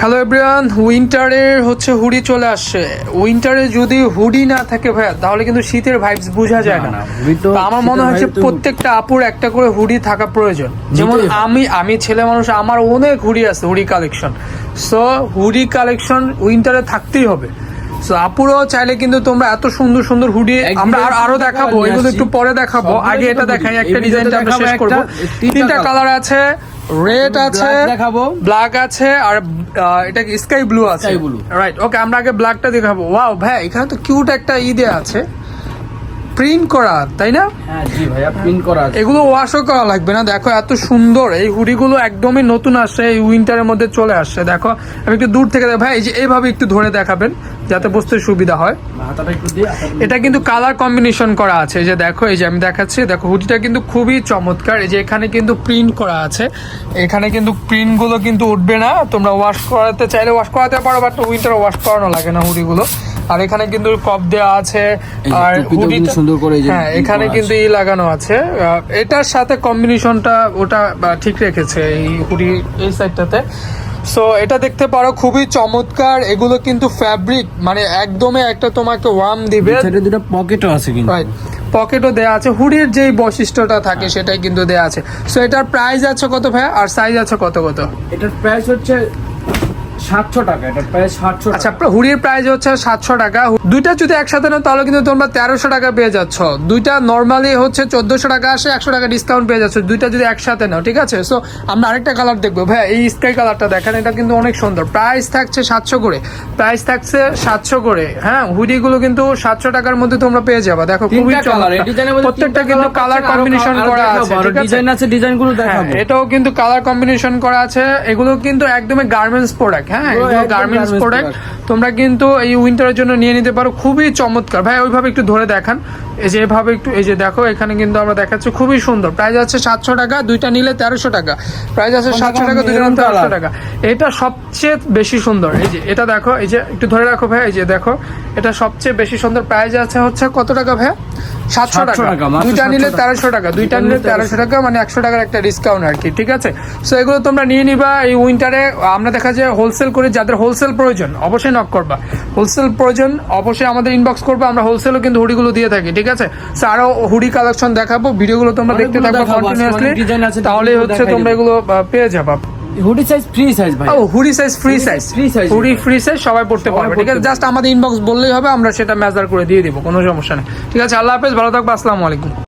Hello everyone উইন্টারের হচ্ছে hoodie চলে আসছে। উইন্টারে যদি হুডি না থাকে ভাইয়া তাহলে কিন্তু শীতের ভাইবস বোঝা যায় না আমার মনে হয় হচ্ছে প্রত্যেকটা আপুর একটা করে হুডি থাকা প্রয়োজন। যেমন আমি আমি ছেলে মানুষ আমার অনেক হুডি আছে hoodie collection so hoodie collection উইন্টারে থাকতেই হবে। সো আপুরাও চাইলে কিন্তু তোমরা এত সুন্দর সুন্দর হুডি আমরা আরও দেখাবো এগুলো একটু পরে দেখাবো। আগে এটা দেখাই একটা ডিজাইনটা আমরা শেষ করব। তিনটা কালার আছে রেড আছে দেখাবো। ব্ল্যাক আছে আর এটা স্কাই ব্লু আছে? রাইট ওকে আমরা আগে ব্ল্যাকটা দেখাবো। ওয়াও ভাই এখানে তো কিউট একটা ই দেয়া আছে। প্রিন্ট করা তাই না? হ্যাঁ জি ভাইয়া প্রিন্ট করা এগুলো ওয়াশও করা লাগবে না। দেখো এত সুন্দর। এই হুডিগুলো একদমই নতুন আসছে এই উইন্টারের মধ্যে চলে আসছে। দেখো আমি একটু দূর থেকে দেখ- ভাই এই যে এইভাবে একটু ধরে দেখাবেন। যাতে বসতে সুবিধা হয়। এটা কিন্তু কালার কম্বিনেশন করা আছে। যে দেখো এই যে আমি দেখাচ্ছি দেখো হুডিটা কিন্তু খুবই চমৎকার। এই যে এখানে কিন্তু প্রিন্ট করা আছে। এখানে কিন্তু প্রিন্টগুলো কিন্তু উঠবে না। তোমরা ওয়াশ করাতে চাইলে ওয়াশ করাতে পারো বাট উইন্টার ওয়াশ করানো লাগে না হুডিগুলো। আর এখানে কিন্তু কপ দেওয়া আছে আর সুন্দর করে হ্যাঁ এখানে কিন্তু ই লাগানো আছে। এটার সাথে কম্বিনেশনটা ওটা ঠিক রেখেছে এই হুডি এই সাইডটাতে সো এটা দেখতে পারো খুবই চমৎকার। এগুলো কিন্তু ফ্যাব্রিক মানে একদমই একটা তোমাকে ওয়ার্ম দিবে। সাইডে দুটো পকেটও আছে কিন্তু। পকেটও দেওয়া আছে। হুডির যেই বৈশিষ্ট্যটা থাকে সেটাই কিন্তু দেওয়া আছে। সো এটার প্রাইস আছে কত ভাই আর সাইজ আছে কত কত? এটার প্রাইস হচ্ছে সাতশো টাকা এটার প্রাইস সাতশো আচ্ছা হুডির প্রাইস হচ্ছে সাতশো টাকা। দুইটা যদি একসাথে নাও তাহলে কিন্তু তোমরা তেরোশো টাকা পেয়ে যাচ্ছ। দুইটা নর্মালি হচ্ছে চোদ্দশো টাকা আসে একশো টাকা ডিসকাউন্ট পেয়ে যাচ্ছ। দুইটা যদি একসাথে নাও ঠিক আছে? সো আমরা আরেকটা কালার দেখব। ভাই এই স্কাই কালারটা দেখেন এটা কিন্তু অনেক সুন্দর। প্রাইস থাকছে সাতশো করে। প্রাইস থাকছে সাতশো করে। হ্যাঁ হুডিগুলো কিন্তু সাতশো টাকার মধ্যে তোমরা পেয়ে যাবে। দেখো খুবই প্রত্যেকটা কিন্তু কালার কম্বিনেশন করা আছে ডিজাইন আছে? ডিজাইনগুলো হ্যাঁ, দেখাবো। এটাও কিন্তু কালার কম্বিনেশন করা আছে। এগুলো কিন্তু একদমই গার্মেন্টস প্রোডাক্ট হ্যাঁ গার্মেন্টস প্রোডাক্ট তোমরা কিন্তু এই উইন্টারের জন্য নিয়ে নিতে পারো। খুবই চমৎকার। ভাই ওইভাবে একটু ধরে দেখান। এই যে এভাবে একটু এই যে দেখো এখানে কিন্তু আমরা দেখাচ্ছি খুবই সুন্দর। প্রাইস আছে সাতশো টাকা দুইটা নিলে তেরোশো টাকা। প্রাইস আছে সাতশো টাকা দুইটা নিলে তেরোশো টাকা। এটা সবচেয়ে বেশি সুন্দর। এই যে এটা দেখো এই যে একটু ধরে রাখো ভাই এই যে দেখো এটা সবচেয়ে বেশি সুন্দর। প্রাইস আছে হচ্ছে কত টাকা ভাই সাতশো 700 টাকা। দুইটা নিলে তেরোশো টাকা দুইটা নিলে তেরোশো টাকা মানে একশো টাকার একটা ডিসকাউন্ট আর কি ঠিক আছে? সো এগুলো তোমরা নিয়ে নিবা এই উইন্টারে আমরা দেখা যায় হোলসেল করি যাদের হোলসেল প্রয়োজন অবশ্যই নক করবা। হোলসেল প্রয়োজন অবশ্যই আমাদের ইনবক্স করবা আমরা হোলসেলও কিন্তু হুডিগুলো দিয়ে থাকি ঠিক আছে? সো আরও হুডি কালেকশন দেখাবো ভিডিওগুলো তোমরা দেখতে থাকব কন্টিনিউয়াসলি তাহলে হচ্ছে তোমরা এগুলো পেয়ে যাবা। হুডি সাইজ ফ্রি সাইজ ভাই। ও hoodie size free size free size hoodie free size সবাই পড়তে পারবে। ঠিক আছে জাস্ট আমাদের ইনবক্স বললেই হবে আমরা সেটা মেজার করে দিয়ে দিব কোনো সমস্যা নেই। ঠিক আছে আল্লাহ হাফেজ ভালো থাকব আসসালামু আলাইকুম।